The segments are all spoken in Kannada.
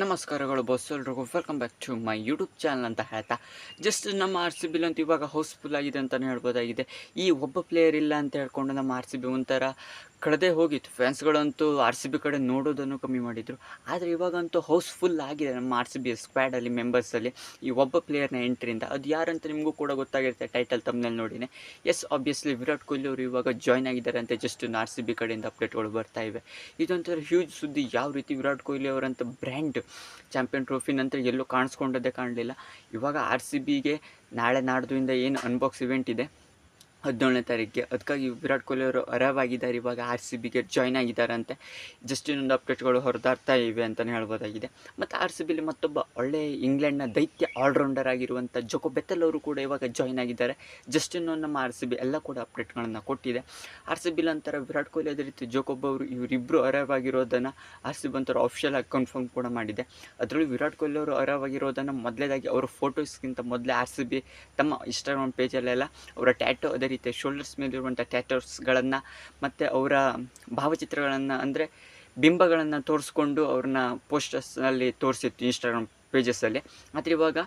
ನಮಸ್ಕಾರಗಳು ಬಸ್ ಎಲ್ರಿಗೂ. Welcome back to my YouTube channel ಅಂತ ಹೇಳ್ತಾ. ಜಸ್ಟ್ ನಮ್ಮ ಆರ್ ಸಿ ಬಿಲ್ ಅಂತೂ ಇವಾಗ ಹೌಸ್ಫುಲ್ ಆಗಿದೆ ಅಂತಲೇ ಹೇಳ್ಬೋದಾಗಿದೆ. ಈ ಒಬ್ಬ ಪ್ಲೇಯರ್ ಇಲ್ಲ ಅಂತ ಹೇಳ್ಕೊಂಡು ನಮ್ಮ ಆರ್ ಸಿ ಬಿ ಒಂಥರ ಕಳೆದೇ ಹೋಗಿತ್ತು. ಫ್ಯಾನ್ಸ್ಗಳಂತೂ ಆರ್ ಸಿ ಬಿ ಕಡೆ ನೋಡೋದನ್ನು ಕಮ್ಮಿ ಮಾಡಿದರು. ಆದರೆ ಇವಾಗಂತೂ ಹೌಸ್ಫುಲ್ ಆಗಿದೆ ನಮ್ಮ ಆರ್ ಸಿ ಬಿ ಸ್ಕ್ವಾಡಲ್ಲಿ ಮೆಂಬರ್ಸಲ್ಲಿ ಈ ಒಬ್ಬ ಪ್ಲೇಯರ್ನ ಎಂಟ್ರಿಂದ ಅದು ಯಾರಂತ ನಿಮಗೂ ಕೂಡ ಗೊತ್ತಾಗಿರುತ್ತೆ ಟೈಟಲ್ ತಮ್ಮನಲ್ಲಿ ನೋಡಿನೇ. ಎಸ್ ಆಬ್ವಿಯಸ್ಲಿ ವಿರಾಟ್ ಕೊಹ್ಲಿ ಅವರು ಇವಾಗ ಜಾಯ್ನ್ ಆಗಿದ್ದಾರೆ ಅಂತ ಜಸ್ಟ್ ಆರ್ ಸಿ ಬಿ ಕಡೆಯಿಂದ ಅಪ್ಡೇಟ್ಗಳು ಬರ್ತಾ ಇವೆ. ಇದೊಂಥರ ಹ್ಯೂಜ್ ಸುದ್ದಿ. ಯಾವ ರೀತಿ ವಿರಾಟ್ ಕೊಹ್ಲಿ ಅವರಂತ ಬ್ರ್ಯಾಂಡ್ ಚಾಂಪಿಯನ್ ಟ್ರೋಫಿ ನಂತರ ಎಲ್ಲೂ ಕಾಣಿಸ್ಕೊಂಡದ್ದೇ ಕಾಣಲಿಲ್ಲ. ಇವಾಗ ಆರ್ ಸಿ ಬಿಗೆ ನಾಳೆ ನಾಡ್ದಿಂದ ಏನು ಅನ್ಬಾಕ್ಸ್ ಇವೆಂಟ್ ಇದೆ. ಹದಿನೇಳನೇ ತಾರೀಕಿಗೆ. ಅದಕ್ಕಾಗಿ ವಿರಾಟ್ ಕೊಹ್ಲಿ ಅವರು ಅರಬ್ ಆಗಿದ್ದಾರೆ ಇವಾಗ ಆರ್ ಸಿ ಬಿಗೆ ಜಾಯ್ನ್ ಆಗಿದ್ದಾರಂತೆ. ಜಸ್ಟ್ ಇನ್ನೊಂದು ಅಪ್ಡೇಟ್ಗಳು ಹೊರದಾಡ್ತಾ ಇವೆ ಅಂತಲೇ ಹೇಳ್ಬೋದಾಗಿದೆ. ಮತ್ತು ಆರ್ ಸಿ ಬಿಲಿ ಮತ್ತೊಬ್ಬ ಒಳ್ಳೆ ಇಂಗ್ಲೆಂಡ್ನ ದೈತ್ಯ ಆಲ್ರೌಂಡರ್ ಆಗಿರುವಂಥ ಜೊಕೊ ಬೆತ್ತಲ್ ಅವರು ಕೂಡ ಇವಾಗ ಜಾಯ್ನ್ ಆಗಿದ್ದಾರೆ. ಜಸ್ಟ್ ಇನ್ನೊಂದು ನಮ್ಮ ಆರ್ ಸಿ ಬಿ ಎಲ್ಲ ಕೂಡ ಅಪ್ಡೇಟ್ಗಳನ್ನು ಕೊಟ್ಟಿದೆ. ಆರ್ ಸಿ ಬಿಲ್ ಅಂತಾರೆ ವಿರಾಟ್ ಕೊಹ್ಲಿ ಅದೇ ರೀತಿ ಜೋಕೊಬ್ ಅವರು ಇವರಿಬ್ಬರು ಅರಬ್ ಆಗಿರೋದನ್ನು ಆರ್ ಸಿ ಬಿ ಒಂಥರ ಆಫಿಷಿಯಲ್ ಆಗಿ ಕನ್ಫರ್ಮ್ ಕೂಡ ಮಾಡಿದೆ. ಅದರಲ್ಲೂ ವಿರಾಟ್ ಕೊಹ್ಲಿ ಅವರು ಅರಬ್ ಆಗಿರೋದನ್ನು ಮೊದಲೇದಾಗಿ ಅವರ ಫೋಟೋಸ್ಗಿಂತ ಮೊದಲೇ ಆರ್ ಸಿ ಬಿ ತಮ್ಮ ಇನ್ಸ್ಟಾಗ್ರಾಮ್ ಪೇಜಲ್ಲೆಲ್ಲ ಅವರ ಟ್ಯಾಟೋ ಅದೇ ರೀತಿ ಶೋಲ್ಡರ್ಸ್ ಮೇಲಿರುವಂಥ ಟ್ಯಾಟರ್ಸ್ಗಳನ್ನು ಮತ್ತು ಅವರ ಭಾವಚಿತ್ರಗಳನ್ನು ಅಂದರೆ ಬಿಂಬಗಳನ್ನು ತೋರಿಸ್ಕೊಂಡು ಅವ್ರನ್ನ ಪೋಸ್ಟರ್ಸ್ನಲ್ಲಿ ತೋರಿಸಿತ್ತು ಇನ್ಸ್ಟಾಗ್ರಾಮ್ ಪೇಜಸ್ಸಲ್ಲಿ ಆದರೆ ಇವಾಗ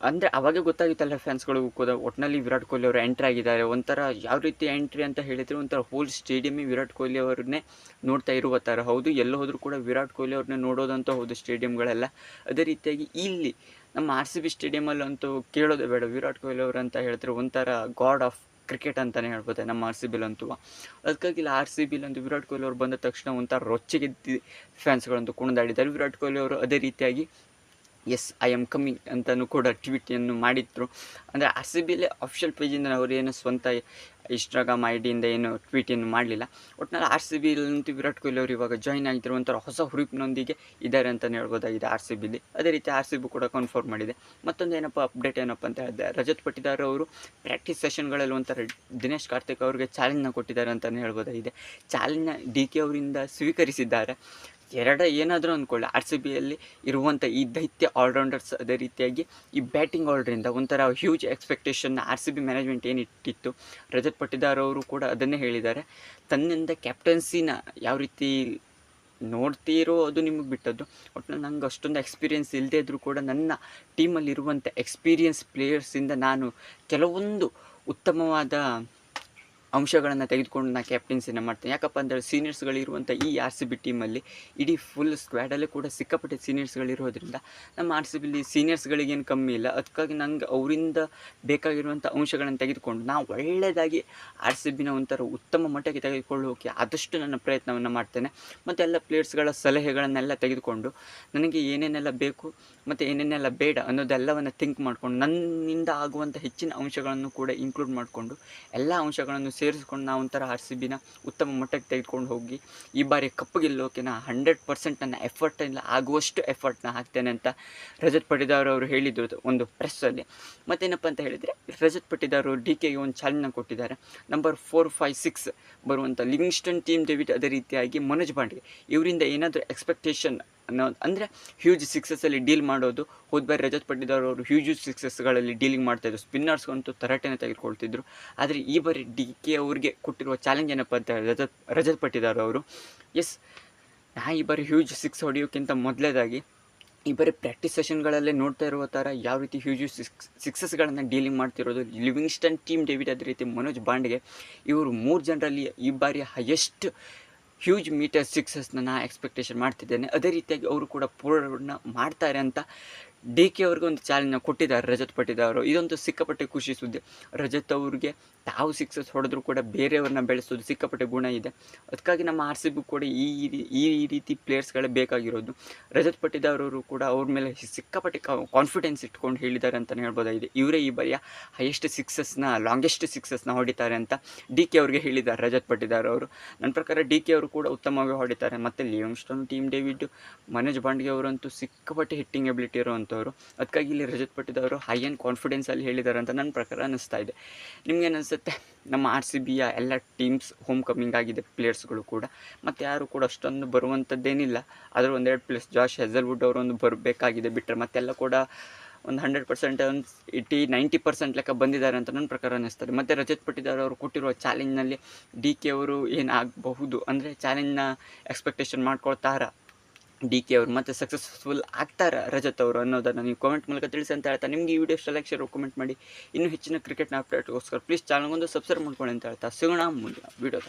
ಅಂದರೆ ಅವಾಗೇ ಗೊತ್ತಾಗಿತ್ತಲ್ಲ ಫ್ಯಾನ್ಸ್ಗಳಿಗೂ ಕೂಡ ಒಟ್ಟಿನಲ್ಲಿ ವಿರಾಟ್ ಕೊಹ್ಲಿ ಅವರು ಎಂಟ್ರಿ ಆಗಿದ್ದಾರೆ. ಒಂಥರ ಯಾವ ರೀತಿ ಎಂಟ್ರಿ ಅಂತ ಹೇಳಿದರೆ ಒಂಥರ ಹೋಲ್ ಸ್ಟೇಡಿಯಮ್ಮೇ ವಿರಾಟ್ ಕೊಹ್ಲಿ ಅವ್ರನ್ನೇ ನೋಡ್ತಾ ಇರುವ ಥರ ಹೌದು, ಎಲ್ಲೋ ಹೋದರೂ ಕೂಡ ವಿರಾಟ್ ಕೊಹ್ಲಿ ಅವ್ರನ್ನೇ ನೋಡೋದಂತ ಹೌದು ಸ್ಟೇಡಿಯಮ್ಗಳೆಲ್ಲ ಅದೇ ರೀತಿಯಾಗಿ ಇಲ್ಲಿ ನಮ್ಮ ಆರ್ ಸಿ ಬಿ ಸ್ಟೇಡಿಯಮಲ್ಲಂತೂ ಕೇಳೋದೇ ಬೇಡ. ವಿರಾಟ್ ಕೊಹ್ಲಿ ಅವರು ಅಂತ ಹೇಳಿದ್ರೆ ಒಂಥರ ಗಾಡ್ ಆಫ್ ಕ್ರಿಕೆಟ್ ಅಂತಲೇ ಹೇಳ್ಬೋದು, ನಮ್ಮ ಆರ್ ಸಿ ಬಿಲಂತೂ ಅದಕ್ಕಾಗಿ ಇಲ್ಲಿ ಆರ್ ಸಿ ಬಿಲಂತೂ ವಿರಾಟ್ ಕೊಹ್ಲಿ ಅವರು ಬಂದ ತಕ್ಷಣ ಒಂಥರ ರೊಚ್ಚಿಗೆದ್ದು ಫ್ಯಾನ್ಸ್ಗಳಂತೂ ಕುಣಿದಾಡಿದ್ದಾರೆ. ವಿರಾಟ್ ಕೊಹ್ಲಿ ಅವರು ಅದೇ ರೀತಿಯಾಗಿ ಎಸ್ ಐ ಆಮ್ ಕಮ್ಮಿಂಗ್ ಅಂತಲೂ ಕೂಡ ಟ್ವೀಟನ್ನು ಮಾಡಿದ್ರು. ಅಂದರೆ ಆರ್ ಸಿ ಬಿಲೇ ಅಫಿಷಿಯಲ್ ಪೇಜಿಂದ ಅವರು ಏನು ಸ್ವಂತ ಇನ್ಸ್ಟಾಗ್ರಾಮ್ ಐ ಡಿಯಿಂದ ಏನು ಟ್ವೀಟನ್ನು ಮಾಡಲಿಲ್ಲ. ಒಟ್ಟಿನಲ್ಲಿ ಆರ್ ಸಿ ಬಿಲಂತೂ ವಿರಾಟ್ ಕೊಹ್ಲಿ ಅವರು ಇವಾಗ ಜಾಯ್ನ್ ಆಗಿದ್ರು ಒಂಥರ ಹೊಸ ಹುರುಪಿನೊಂದಿಗೆ ಇದ್ದಾರೆ ಅಂತಲೇ ಹೇಳ್ಬೋದಾಗಿದೆ ಆರ್ ಸಿ ಬಿಲಿ ಅದೇ ರೀತಿ ಆರ್ ಸಿ ಬಿ ಕೂಡ ಕನ್ಫರ್ಮ್ ಮಾಡಿದೆ. ಮತ್ತೊಂದು ಏನಪ್ಪ ಅಪ್ಡೇಟ್ ಏನಪ್ಪ ಅಂತ ಹೇಳಿದೆ ರಜತ್ ಪಟ್ಟಿದಾರ್ ಅವರು ಪ್ರಾಕ್ಟೀಸ್ ಸೆಷನ್ಗಳಲ್ಲಿ ಒಂಥರ ದಿನೇಶ್ ಕಾರ್ತಿಕ್ ಅವರಿಗೆ ಚಾಲೆಂಜ್ನ ಕೊಟ್ಟಿದ್ದಾರೆ ಅಂತಲೇ ಹೇಳ್ಬೋದಾಗಿದೆ. ಚಾಲೆಂಜ್ನ ಡಿ ಕೆ ಅವರಿಂದ ಸ್ವೀಕರಿಸಿದ್ದಾರೆ. ಎರಡ ಏನಾದರೂ ಅಂದ್ಕೊಳ್ಳಿ ಆರ್ ಸಿ ಬಿಯಲ್ಲಿ ಇರುವಂಥ ಈ ದೈತ್ಯ ಆಲ್ರೌಂಡರ್ಸ್ ಅದೇ ರೀತಿಯಾಗಿ ಈ ಬ್ಯಾಟಿಂಗ್ ಆಲ್ಡ್ರಿಂದ ಒಂಥರ ಹ್ಯೂಜ್ ಎಕ್ಸ್ಪೆಕ್ಟೇಷನ್ನ ಆರ್ ಸಿ ಬಿ ಮ್ಯಾನೇಜ್ಮೆಂಟ್ ಏನು ಇಟ್ಟಿತ್ತು. ರಜತ್ ಪಟ್ಟಿದಾರ್ ಅವರು ಕೂಡ ಅದನ್ನೇ ಹೇಳಿದ್ದಾರೆ. ತನ್ನಿಂದ ಕ್ಯಾಪ್ಟನ್ಸಿನ ಯಾವ ರೀತಿ ನೋಡ್ತೀರೋ ಅದು ನಿಮಗೆ ಬಿಟ್ಟದ್ದು. ಒಟ್ಟು ನಂಗೆ ಅಷ್ಟೊಂದು ಎಕ್ಸ್ಪೀರಿಯೆನ್ಸ್ ಇಲ್ಲದೇ ಇದ್ದರೂ ಕೂಡ ನನ್ನ ಟೀಮಲ್ಲಿರುವಂಥ ಎಕ್ಸ್ಪೀರಿಯೆನ್ಸ್ ಪ್ಲೇಯರ್ಸಿಂದ ನಾನು ಕೆಲವೊಂದು ಉತ್ತಮವಾದ ಅಂಶಗಳನ್ನು ತೆಗೆದುಕೊಂಡು ನಾನು ಕ್ಯಾಪ್ಟನ್ಸಿನ ಮಾಡ್ತೇನೆ. ಯಾಕಪ್ಪ ಅಂದರೆ ಸೀನಿಯರ್ಸ್ಗಳಿರುವಂಥ ಈ ಆರ್ ಸಿ ಬಿ ಟೀಮಲ್ಲಿ ಇಡೀ ಫುಲ್ ಸ್ಕ್ವಾಡಲ್ಲೇ ಕೂಡ ಸಿಕ್ಕಾಪಟ್ಟೆ ಸೀನಿಯರ್ಸ್ಗಳಿರೋದ್ರಿಂದ ನಮ್ಮ ಆರ್ ಸಿ ಬಿಲಿ ಸೀನಿಯರ್ಸ್ಗಳಿಗೇನು ಕಮ್ಮಿ ಇಲ್ಲ. ಅದಕ್ಕಾಗಿ ನಂಗೆ ಅವರಿಂದ ಬೇಕಾಗಿರುವಂಥ ಅಂಶಗಳನ್ನು ತೆಗೆದುಕೊಂಡು ನಾವು ಒಳ್ಳೆಯದಾಗಿ ಆರ್ ಸಿ ಬಿನ ಒಂಥರ ಉತ್ತಮ ಮಟ್ಟಕ್ಕೆ ತೆಗೆದುಕೊಳ್ಳೋಕೆ ಆದಷ್ಟು ನನ್ನ ಪ್ರಯತ್ನವನ್ನು ಮಾಡ್ತೇನೆ. ಮತ್ತು ಎಲ್ಲ ಪ್ಲೇಯರ್ಸ್ಗಳ ಸಲಹೆಗಳನ್ನೆಲ್ಲ ತೆಗೆದುಕೊಂಡು ನನಗೆ ಏನೇನೆಲ್ಲ ಬೇಕು ಮತ್ತು ಏನೇನೆಲ್ಲ ಬೇಡ ಅನ್ನೋದೆಲ್ಲವನ್ನು ಥಿಂಕ್ ಮಾಡಿಕೊಂಡು ನನ್ನಿಂದ ಆಗುವಂಥ ಹೆಚ್ಚಿನ ಅಂಶಗಳನ್ನು ಕೂಡ ಇನ್ಕ್ಲೂಡ್ ಮಾಡಿಕೊಂಡು ಎಲ್ಲ ಅಂಶಗಳನ್ನು ಸೇರಿಸ್ಕೊಂಡು ನಾವು ಒಂಥರ ಆರ್ ಸಿ ಬಿನ ಉತ್ತಮ ಮಟ್ಟಕ್ಕೆ ತೆಗೆದುಕೊಂಡು ಹೋಗಿ, ಈ ಬಾರಿ ಕಪ್ ಗೆಲ್ಲೋಕೆ ನಾ ಹಂಡ್ರೆಡ್ ಪರ್ಸೆಂಟ್ ನನ್ನ ಎಫರ್ಟ್ ಇಲ್ಲ ಆಗುವಷ್ಟು ಎಫರ್ಟ್ನ ಹಾಕ್ತೇನೆ ಅಂತ ರಜತ್ ಪಟಿದಾರ್ ಅವರು ಹೇಳಿದ್ರು ಒಂದು ಪ್ರೆಸ್ಸಲ್ಲಿ ಮತ್ತೇನಪ್ಪ ಅಂತ ಹೇಳಿದರೆ, ರಜತ್ ಪಟಿದಾರ್ ಅವರು ಡಿ ಕೆಗೆ ಒಂದು ಚಾಲೆಂಜ್ನ ಕೊಟ್ಟಿದ್ದಾರೆ. ನಂಬರ್ ಫೋರ್ ಫೈವ್ ಸಿಕ್ಸ್ ಬರುವಂಥ ಲಿವಿಂಗ್ಸ್ಟನ್ ಟೀಮ್ ಡೇವಿಡ್ ಅದೇ ರೀತಿಯಾಗಿ ಮನೋಜ್ ಪಾಂಡೆ, ಇವರಿಂದ ಏನಾದರೂ ಎಕ್ಸ್ಪೆಕ್ಟೇಷನ್ ಅನ್ನೋ, ಅಂದರೆ ಹ್ಯೂಜ್ ಸಿಕ್ಸಸ್ಸಲ್ಲಿ ಡೀಲ್ ಮಾಡೋದು. ಹೋದ ಬಾರಿ ರಜತ್ ಪಟ್ಟಿದಾರ್ ಅವರು ಹ್ಯೂಜ್ ಸಿಕ್ಸಸ್ಗಳಲ್ಲಿ ಡೀಲಿಂಗ್ ಮಾಡ್ತಾಯಿದ್ರು ಸ್ಪಿನ್ನರ್ಸ್ಗಂತೂ ತರಾಟೆನೇ ತೆಗೆದುಕೊಳ್ತಿದ್ರು. ಆದರೆ ಈ ಬಾರಿ ಡಿ ಕೆ ಅವ್ರಿಗೆ ಕೊಟ್ಟಿರುವ ಚಾಲೆಂಜ್ ಏನಪ್ಪ ಅಂತ ರಜತ್ ರಜತ್ ಪಟ್ಟಿದಾರ್ ಅವರು. ಎಸ್ ನಾ ಈ ಬಾರಿ ಹ್ಯೂಜ್ ಸಿಕ್ಸ್ ಹೊಡೆಯೋಕ್ಕಿಂತ ಮೊದಲೇದಾಗಿ ಈ ಬರೀ ಪ್ರಾಕ್ಟೀಸ್ ಸೆಷನ್ಗಳಲ್ಲೇ ನೋಡ್ತಾ ಇರುವ ಥರ ಯಾವ ರೀತಿ ಹ್ಯೂಜ್ ಸಿಕ್ಸ್ ಸಿಕ್ಸಸ್ಗಳನ್ನು ಡೀಲಿಂಗ್ ಮಾಡ್ತಿರೋದು. ಲಿವಿಂಗ್ಸ್ಟನ್ ಟೀಮ್ ಡೇವಿಡ್ ಅದೇ ರೀತಿ ಮನೋಜ್ ಬಾಂಡ್ಗೆ ಇವರು ಮೂರು ಜನರಲ್ಲಿ ಈ ಬಾರಿ ಹೈಯೆಸ್ಟ್ ಹ್ಯೂಜ್ ಮೀಟರ್ ಸಿಕ್ಸಸ್ನ ನಾನು ಎಕ್ಸ್ಪೆಕ್ಟೇಷನ್ ಮಾಡ್ತಿದ್ದೇನೆ. ಅದೇ ರೀತಿಯಾಗಿ ಅವರು ಕೂಡ ಪೂರ್ಣ ಮಾಡ್ತಾರೆ ಅಂತ ಡಿ ಕೆ ಅವ್ರಿಗೆ ಒಂದು ಚಾಲೆಂಜ್ನ ಕೊಟ್ಟಿದ್ದಾರೆ, ರಜತ್ ಪಟ್ಟಿದಾರು ಇದೊಂದು ಸಿಕ್ಕಾಪಟ್ಟೆ ಖುಷಿ ಸುದ್ದಿ. ರಜತ್ ಅವ್ರಿಗೆ ತಾವು ಸಿಕ್ಸಸ್ ಹೊಡೆದ್ರು ಕೂಡ ಬೇರೆಯವ್ರನ್ನ ಬೆಳೆಸೋದು ಸಿಕ್ಕಾಪಟ್ಟೆ ಗುಣ ಇದೆ. ಅದಕ್ಕಾಗಿ ನಮ್ಮ ಆರ್ ಸಿ ಬಿ ಕೂಡ ಈ ಈ ರೀತಿ ಪ್ಲೇಯರ್ಸ್ಗಳೇ ಬೇಕಾಗಿರೋದು. ರಜತ್ ಪಟ್ಟಿದಾರವರು ಕೂಡ ಅವ್ರ ಮೇಲೆ ಸಿಕ್ಕಾಪಟ್ಟೆ ಕಾನ್ಫಿಡೆನ್ಸ್ ಇಟ್ಕೊಂಡು ಹೇಳಿದ್ದಾರೆ ಅಂತಲೇ ಹೇಳ್ಬೋದಾಗಿದೆ. ಇವರೇ ಈ ಬಾರಿಯ ಹೈಯೆಸ್ಟ್ ಸಿಕ್ಸಸ್ನ ಲಾಂಗೆಸ್ಟ್ ಸಿಕ್ಸಸ್ನ ಹೊಡಿತಾರೆ ಅಂತ ಡಿ ಕೆ ಅವ್ರಿಗೆ ಹೇಳಿದ್ದಾರೆ ರಜತ್ ಪಟ್ಟಿದಾರ್ ಅವರು ನನ್ನ ಪ್ರಕಾರ ಡಿ ಕೆ ಅವರು ಕೂಡ ಉತ್ತಮವಾಗಿ ಹೊಡಿತಾರೆ. ಮತ್ತು ಲಿವಿಂಗ್ಸ್ಟನ್ ಟೀಮ್ ಡೇವಿಡ್ ಮನೋಜ್ ಬಾಂಡ್ಗೆ ಅವರಂತೂ ಸಿಕ್ಕಾಪಟ್ಟೆ ಹಿಟ್ಟಿಂಗ್ ಎಬಿಲಿಟಿ ಇರುವಂಥವ್ರು ಅದಕ್ಕಾಗಿ ಇಲ್ಲಿ ರಜತ್ ಪಟ್ಟಿದವರು ಹೈ ಆ್ಯಂಡ್ ಕಾನ್ಫಿಡೆನ್ಸಲ್ಲಿ ಹೇಳಿದ್ದಾರೆ ಅಂತ ನನ್ನ ಪ್ರಕಾರ ಅನ್ನಿಸ್ತಾ ಇದೆ. ನಿಮ್ಗೇನು ಅನಿಸುತ್ತೆ ನಮ್ಮ ಆರ್ ಸಿ ಬಿಯ ಎಲ್ಲ ಟೀಮ್ಸ್ ಹೋಮ್ ಕಮಿಂಗ್ ಆಗಿದೆ ಪ್ಲೇಯರ್ಸ್ಗಳು ಕೂಡ. ಮತ್ತು ಯಾರು ಕೂಡ ಅಷ್ಟೊಂದು ಬರುವಂಥದ್ದೇನಿಲ್ಲ ಆದರೂ ಒಂದೆರಡು ಪ್ಲೇಸ್ ಜಾಶ್ ಹೆಸಲ್ವುಡ್ ಅವರೊಂದು ಬರಬೇಕಾಗಿದೆ ಬಿಟ್ಟರೆ ಮತ್ತೆಲ್ಲ ಕೂಡ ಒಂದು ಹಂಡ್ರೆಡ್ ಪರ್ಸೆಂಟ್ ಒಂದು ಏಯ್ಟಿ ನೈಂಟಿ ಪರ್ಸೆಂಟ್ ಲೆಕ್ಕ ಬಂದಿದ್ದಾರೆ ಅಂತ ನನ್ನ ಪ್ರಕಾರ ಅನ್ನಿಸ್ತಾರೆ ಮತ್ತು ರಜತ್ ಪಟ್ಟಿದಾರ್ ಅವರು ಕೊಟ್ಟಿರುವ ಚಾಲೆಂಜ್ನಲ್ಲಿ ಡಿ ಕೆ ಅವರು ಏನಾಗಬಹುದು ಅಂದರೆ ಚಾಲೆಂಜ್ನ ಎಕ್ಸ್ಪೆಕ್ಟೇಷನ್ ಮಾಡ್ಕೊಳ್ತಾರ? ಡಿ ಕೆ ಅವರು ಮತ್ತೆ ಸಕ್ಸಸ್ಫುಲ್ ಆಗ್ತಾರ ರಜತ್ ಅವರು ಅನ್ನೋದನ್ನು ನೀವು ಕಾಮೆಂಟ್ ಮೂಲಕ ತಿಳಿಸಿ ಅಂತ ಹೇಳ್ತಾ, ನಿಮಗೆ ಈ ವಿಡಿಯೋ ಲೈಕ್ ಶೇರ್ ಕಾಮೆಂಟ್ ಮಾಡಿ. ಇನ್ನೂ ಹೆಚ್ಚಿನ ಕ್ರಿಕೆಟ್ನ ಅಪ್ಡೇಟ್ಗೋಸ್ಕರ ಪ್ಲೀಸ್ ಚಾನಲ್ಗೊಂದು ಸಬ್ಸ್ಕ್ರೈಬ್ ಮಾಡ್ಕೊಳ್ಳಿ ಅಂತ ಹೇಳ್ತಾ. ಸಿಗೋಣ ಮುಂದಿನ ವಿಡಿಯೋದ